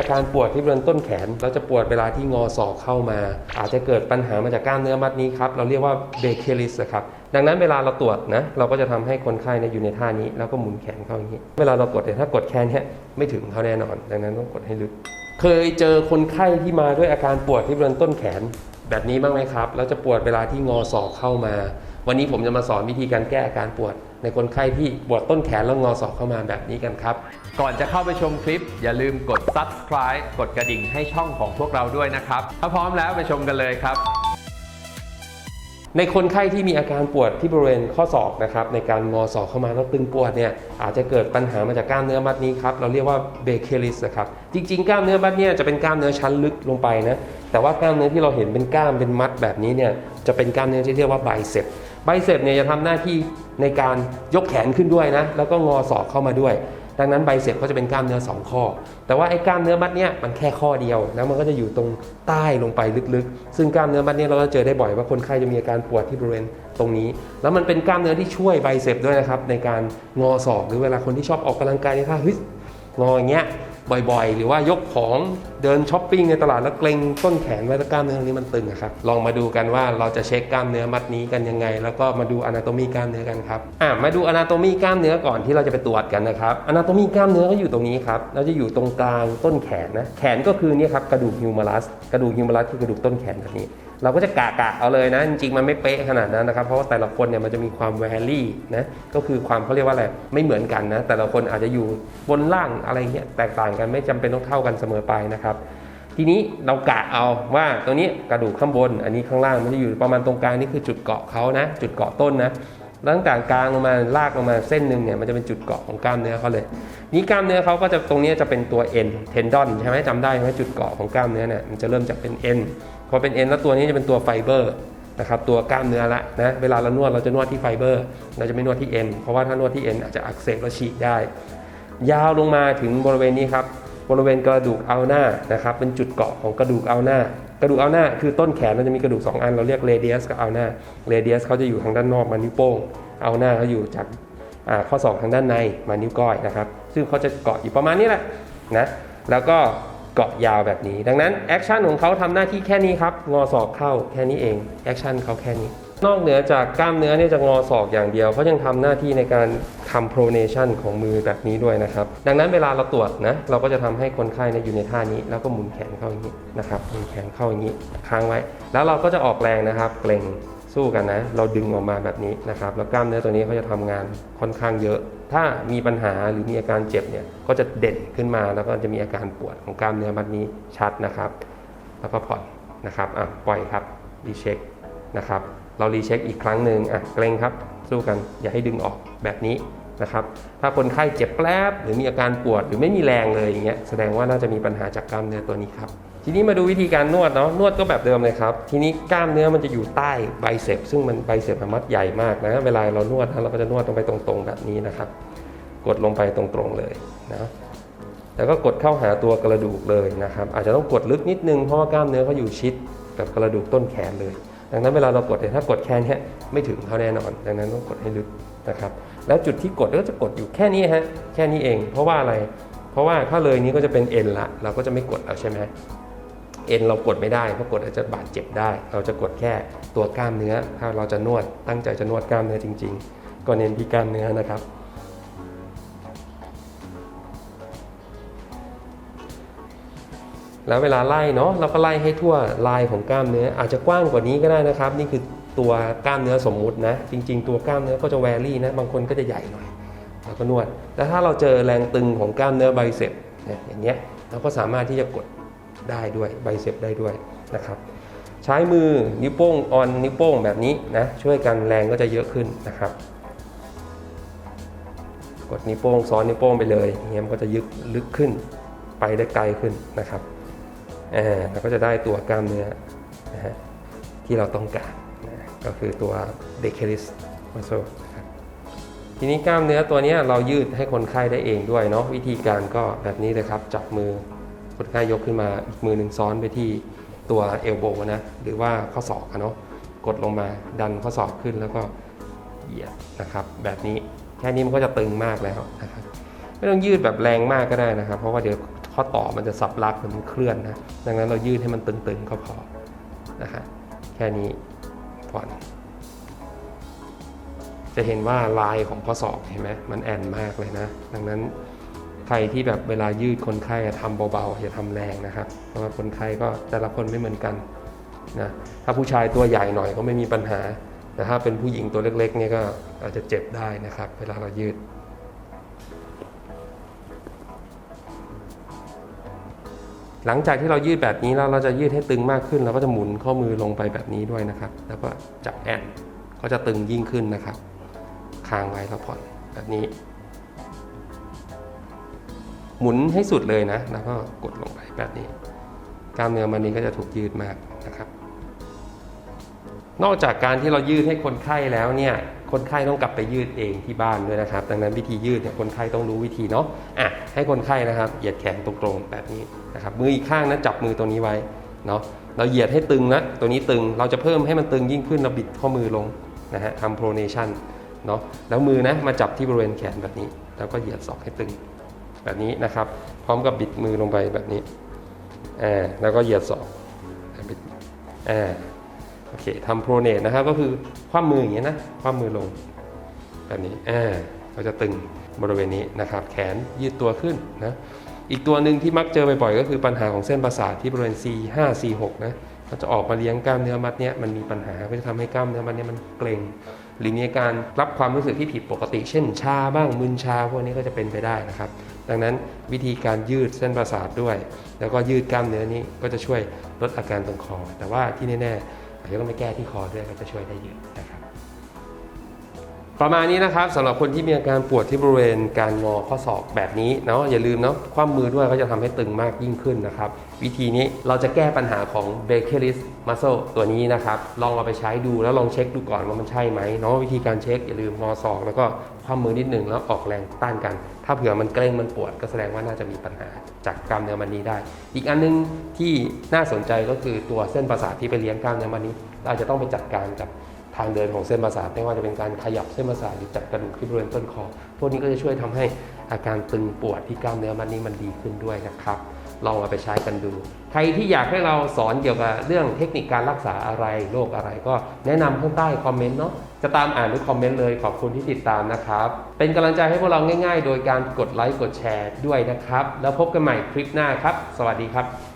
อาการปวดที่บริเวณต้นแขนเราจะปวดเวลาที่งอศอกเข้ามา อาจจะเกิดปัญหามาจากกล้ามเนื้อมัดนี้ครับ เราเรียกว่าเบเคลิสครับดังนั้นเวลาเราตรวจนะเราก็จะทำให้คนไข้เนี่ยอยู่ในท่านี้ แล้วก็หมุนแขนเข้าอย่างนี้ เวลาเรากดเนี่ยถ้ากดแค่นี้ไม่ถึงเขาแน่นอน ดังนั้นต้องกดให้ลึก เคยเจอคนไข้ที่มาด้วยอาการปวดที่บริเวณต้นแขน แบบนี้บ้างไหมครับแล้วจะปวดเวลาที่งอศอกเข้ามา วันนี้ผมจะมาสอนวิธีการแก้อาการปวด ในคนไข้ที่ปวดต้นแขนแล้วงอศอกเข้ามาแบบนี้กันครับ ก่อนจะเข้าไปชมคลิป อย่าลืมกด subscribe กดกระดิ่งให้ช่องของพวกเราด้วยนะครับ ถ้าพร้อมแล้วไปชมกันเลยครับ ในคนไข้ที่มีอาการปวดที่บริเวณข้อศอกนะครับในการงอศอกเข้ามาแล้วตึงปวดเนี่ยอาจจะเกิดปัญหามาจากกล้ามเนื้อมัดนี้ครับเราเรียกว่าเบเคลิสครับจริงๆ กล้ามเนื้อมัดเนี่ยจะเป็นกล้ามเนื้อชั้นลึกลงไปนะแต่ว่ากล้ามเนื้อที่เราเห็นเป็นกล้ามเป็นมัดแบบนี้เนี่ยจะเป็นกล้ามเนื้อที่เรียกว่าไบเซปไบเซปเนี่ยจะทำหน้าที่ในการยกแขนขึ้นด้วยนะแล้วก็งอศอกเข้ามาด้วย ดังนั้นไบเซปก็จะเป็นกล้ามเนื้อ 2 ข้อ แต่ว่าไอ้กล้ามเนื้อมัดเนี้ยมันแค่ข้อเดียวแล้วมันก็จะอยู่ตรงใต้ลงไปลึกๆ ซึ่งกล้ามเนื้อมัดเนี้ยเราจะเจอได้บ่อยว่าคนไข้จะมีอาการปวดที่บริเวณตรงนี้ แล้วมันเป็นกล้ามเนื้อที่ช่วยไบเซปด้วยนะครับในการงอศอกหรือเวลาคนที่ชอบออกกำลังกายในท่าเฮ้ยงออย่างเงี้ย บ่อยๆ หรือว่ายกของเดินช้อปปิ้งในตลาดแล้วเกรงต้นแขนไว้แล้วกล้ามเนื้อตรงนี้มันตึงอะครับลองมาดูกันว่าเราจะเช็คกล้ามเนื้อมัดนี้กันยังไง แล้วก็มาดูอนาโตมีกล้ามเนื้อกันครับอะมาดูอนาโตมีกล้ามเนื้อก่อนที่เราจะไปตรวจกันนะครับอนาโตมีกล้ามเนื้อก็อยู่ตรงนี้ครับเราจะอยู่ตรงกลางต้นแขนนะแขนก็คือเนี่ยครับกระดูกฮิวมารัสกระดูกฮิวมารัสคือกระดูกต้นแขนแบบนี้ เราก็จะกะกะเอาเลยนะ จริงๆมันไม่เป๊ะขนาดนั้นนะครับ เพราะว่าแต่ละคนเนี่ยมันจะมีความแวรี่นะก็คือความเขาเรียกว่าอะไรไม่เหมือนกันนะ แต่ละคนอาจจะอยู่บนล่างอะไรเงี้ยแตกต่างกันไม่จำเป็นต้องเท่ากันเสมอไปนะครับทีนี้เรากะเอาว่าตรงนี้กระดูกข้างบน อันนี้ข้างล่างมันจะอยู่ประมาณตรงกลางนี่คือจุดเกาะเขานะ จุดเกาะต้นนะแล้วตั้งแต่กลางลงมาลากลงมาเส้นหนึ่งเนี่ยมันจะเป็นจุดเกาะของกล้ามเนื้อเขาเลย นี่กล้ามเนื้อเขาก็จะตรงนี้จะเป็นตัวเอ็นเทนดอนใช่ไหมจำได้ไหมจุดเกาะของกล้ามเนื้อเนี่ยมันจะเริ่มจากเป็นเอ็น พอเป็นเอ็นแล้วตัวนี้จะเป็นตัวไฟเบอร์นะครับตัวกล้ามเนื้อละนะเวลาเรานวดเราจะนวดที่ไฟเบอร์ เราจะไม่นวดที่เอ็นเพราะว่าถ้านวดที่เอ็นอาจจะอักเสบและฉีกได้ ยาวลงมาถึงบริเวณนี้ครับบริเวณกระดูกอัลนานะครับเป็นจุดเกาะของกระดูกอัลนากระดูกอัลนาคือต้นแขนมันจะมีกระดูกสองอันเราเรียกเรเดียสกับอัลนาเรเดียสเขาจะอยู่ทางด้านนอกมานิ้วโป้งอัลนาเขาอยู่จากข้อศอกทางด้านในมานิ้วก้อยนะครับซึ่งเขาจะเกาะอยู่ประมาณนี้แหละนะแล้วก็ เกาะยาวแบบนี้ ดังนั้นแอคชั่นของเขาทำหน้าที่แค่นี้ครับ งอศอกเข้าแค่นี้เองแอคชั่นเขาแค่นี้ นอกเหนือจากกล้ามเนื้อเนี่ยจะงอศอกอย่างเดียวเขายังทำหน้าที่ในการทำ pronation ของมือแบบนี้ด้วยนะครับ ดังนั้นเวลาเราตรวจนะเราก็จะทำให้คนไข้เนี่ยอยู่ในท่านี้ แล้วก็หมุนแขนเข้าอย่างนี้นะครับหมุนแขนเข้าอย่างนี้ค้างไว้ แล้วเราก็จะออกแรงนะครับเกร็งสู้กันนะ เราดึงออกมาแบบนี้นะครับแล้วกล้ามเนื้อตัวนี้เขาจะทำงานค่อนข้างเยอะ ถ้ามีปัญหาหรือมีอาการเจ็บเนี่ยก็จะเด่นขึ้นมาแล้วก็จะมีอาการปวดของกล้ามเนื้อมัดนี้ชัดนะครับ แล้วก็ผ่อนนะครับอะปล่อยครับรีเช็คนะครับ เรารีเช็คอีกครั้งหนึ่งอะเกรงครับ สู้กันอย่าให้ดึงออกแบบนี้นะครับ ถ้าคนไข้เจ็บแป๊บหรือมีอาการปวดหรือไม่มีแรงเลยอย่างเงี้ยแสดงว่าน่าจะมีปัญหาจากกล้ามเนื้อตัวนี้ครับ ทีนี้มาดูวิธีการนวดเนาะนวดก็แบบเดิมเลยครับ ทีนี้กล้ามเนื้อมันจะอยู่ใต้ไบเซปซึ่งมันไบเซปมัดใหญ่มากนะ เวลาเรานวดนะเราก็จะนวดลงไปตรงๆ แบบนี้นะครับ กดลงไปตรงๆเลยนะแล้วก็กดเข้าหาตัวกระดูกเลยนะครับ อาจจะต้องกดลึกนิดนึงเพราะว่ากล้ามเนื้อเขาอยู่ชิดกับกระดูกต้นแขนเลย ดังนั้นเวลาเรากดเนี่ยถ้ากดแค่นี้ไม่ถึงเขาแน่นอน ดังนั้นต้องกดให้ลึกนะครับ แล้วจุดที่กดก็จะกดอยู่แค่นี้ฮะแค่นี้เอง เพราะว่าอะไร เพราะว่าถ้าเลยนี้ก็จะเป็นเอ็นละ เราก็จะไม่กดแล้วใช่ไหม เอ็นเรากดไม่ได้เพราะกดอาจจะบาดเจ็บได้ เราจะกดแค่ตัวกล้ามเนื้อ ถ้าเราจะนวดตั้งใจจะนวดกล้ามเนื้อจริง ๆ ก็เน้นที่กล้ามเนื้อนะครับ แล้วเวลาไล่เนาะเราก็ไล่ให้ทั่วลายของกล้ามเนื้อ อาจจะกว้างกว่านี้ก็ได้นะครับ นี่คือตัวกล้ามเนื้อสมมุตินะ จริง ๆ ตัวกล้ามเนื้อก็จะแวรี่นะบางคนก็จะใหญ่หน่อยเราก็นวด แล้วถ้าเราเจอแรงตึงของกล้ามเนื้อไบเซ็ปเนี่ยอย่างเงี้ยเราก็สามารถที่จะกด ได้ด้วยไบเซปได้ด้วยนะครับใช้มือนิ้วโป้งออนนิ้วโป้งแบบนี้นะช่วยกันแรงก็จะเยอะขึ้นนะครับ กดนิ้วโป้งซ้อนนิ้วโป้งไปเลยอย่างเงี้ยมันก็จะยึกลึกขึ้นไปได้ไกลขึ้นนะครับอ่าเราก็จะได้ตัวกล้ามเนื้อนะฮะที่เราต้องการนะก็คือตัวเดคลิสมัสโซทีนี้กล้ามเนื้อตัวนี้เรายืดให้คนไข้ได้เองด้วยเนาะวิธีการก็แบบนี้เลยครับ จับมือ คนไข้ยกขึ้นมาอีกมือหนึ่งซ้อนไปที่ตัวเอลโบนะหรือว่าข้อศอกอะเนาะกดลงมาดันข้อศอกขึ้นแล้วก็เหยียดนะครับ แบบนี้แค่นี้มันก็จะตึงมากแล้วนะครับไม่ต้องยืดแบบแรงมากก็ได้นะครับ เพราะว่าเดี๋ยวข้อต่อมันจะสับลักหรือมันเคลื่อนนะดังนั้นเรายืดให้มันตึงๆก็พอนะฮะแค่นี้ผ่อนจะเห็นว่าลายของข้อศอกเห็นไหมมันแอนมากเลยนะ ดังนั้น ใครที่แบบเวลายืดคนไข้อะทำเบาๆอย่าทำแรงนะครับเพราะว่าคนไข้ก็แต่ละคนไม่เหมือนกันนะถ้าผู้ชายตัวใหญ่หน่อยก็ไม่มีปัญหาแต่ถ้าเป็นผู้หญิงตัวเล็กๆเนี่ยก็อาจจะเจ็บได้นะครับ เวลาเรายืด หลังจากที่เรายืดแบบนี้แล้วเราจะยืดให้ตึงมากขึ้นเราก็จะหมุนข้อมือลงไปแบบนี้ด้วยนะครับ แล้วก็จับแอนก็จะตึงยิ่งขึ้นนะครับค้างไว้แล้วผ่อนแบบนี้ หมุนให้สุดเลยนะ แล้วก็กดลงไปแบบนี้ กล้ามเนื้อมันนี้ก็จะถูกยืดมากนะครับ นอกจากการที่เรายืดให้คนไข้แล้วเนี่ย คนไข้ต้องกลับไปยืดเองที่บ้านด้วยนะครับ ดังนั้นวิธียืดเนี่ยคนไข้ต้องรู้วิธีเนาะ อะให้คนไข้นะครับ เหยียดแขนตรงๆแบบนี้นะครับ มืออีกข้างนะจับมือตัวนี้ไว้เนาะ เราเหยียดให้ตึงนะ ตัวนี้ตึง เราจะเพิ่มให้มันตึงยิ่งขึ้นเราบิดข้อมือลงนะฮะทำ pronation เนาะ แล้วมือนะมาจับที่บริเวณแขนแบบนี้ แล้วก็เหยียดศอกให้ตึง แบบนี้นะครับ พร้อมกับบิดมือลงไปแบบนี้อ่าแล้วก็เหยียดศอกบิดอ่าโอเคทำโปรเนตนะครับก็คือคว่ำมืออย่างเงี้ยนะคว่ำมือลงแบบนี้อ่าเราจะตึงบริเวณนี้นะครับ แขนยืดตัวขึ้นนะอีกตัวหนึ่งที่มักเจอบ่อยๆก็คือปัญหาของเส้นประสาทที่บริเวณ C5 C6 นะมันจะออกมาเลี้ยงกล้ามเนื้อมัดเนี้ยมันมีปัญหาก็จะทำให้กล้ามเนื้อมัดเนี้ยมันเกร็ง หรือมีอาการรับความรู้สึกที่ผิดปกติ เช่นชาบ้างมึนชาพวกนี้ก็จะเป็นไปได้นะครับ ดังนั้นวิธีการยืดเส้นประสาทด้วย แล้วก็ยืดกล้ามเนื้อนี้ก็จะช่วยลดอาการตรงคอ แต่ว่าที่แน่ๆอาจจะต้องไปแก้ที่คอด้วยก็จะช่วยได้เยอะนะครับประมาณนี้นะครับสำหรับคนที่มีอาการปวดที่บริเวณการงอข้อศอกแบบนี้เนาะอย่าลืมเนาะคว่ำมือด้วยก็จะทำให้ตึงมากยิ่งขึ้นนะครับ วิธีนี้เราจะแก้ปัญหาของ b a c e l i s muscle ตัวนี้นะครับ ลองเอาไปใช้ดูแล้วลองเช็คดูก่อนว่ามันใช่ไหมเนาะวิธีการเช็คอย่าลืมงอศอกแล้วก็คว่ำมือนิดหนึ่งแล้วออกแรงต้านกัน ถ้าเผื่อมันเกร็งมันปวดก็แสดงว่าน่าจะมีปัญหาจากกล้ามเนื้อมันนี้ได้ อีกอันนึงที่น่าสนใจก็คือตัวเส้นประสาทที่ไปเลี้ยงกล้ามเนื้อมันนี้เราอาจจะต้องไปจัดการกับทางเดินของเส้นประสาทไม่ว่าจะเป็นการขยับเส้นประสาทหรือจัดกระดูกที่บริเวณต้นคอ พวกนี้ก็จะช่วยทำให้อาการตึงปวดที่กล้ามเนื้อมันนี้มันดีขึ้นด้วยนะครับ ลองเอาไปใช้กันดู ใครที่อยากให้เราสอนเกี่ยวกับเรื่องเทคนิคการรักษาอะไรโรคอะไรก็แนะนำข้างใต้คอมเมนต์เนาะจะตามอ่านหรือคอมเมนต์เลยขอบคุณที่ติดตามนะครับ เป็นกำลังใจให้พวกเราง่าย ๆ โดยการกดไลค์กดแชร์ด้วยนะครับ แล้วพบกันใหม่คลิปหน้าครับ สวัสดีครับ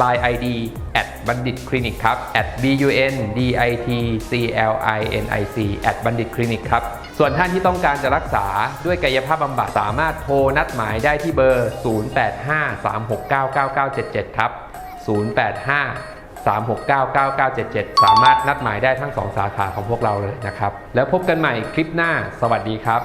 Line ID at บัณฑิตคลินิกครับ at b u n d i t c l i n i c at บัณฑิตคลินิกครับ ส่วนท่านที่ต้องการจะรักษาด้วยกายภาพบำบัดสามารถโทรนัดหมายได้ที่เบอร์ 0853699977 ครับ 085 3699977 สามารถนัดหมายได้ทั้ง 2 สาขาของพวกเราเลยนะครับ แล้วพบกันใหม่คลิปหน้า สวัสดีครับ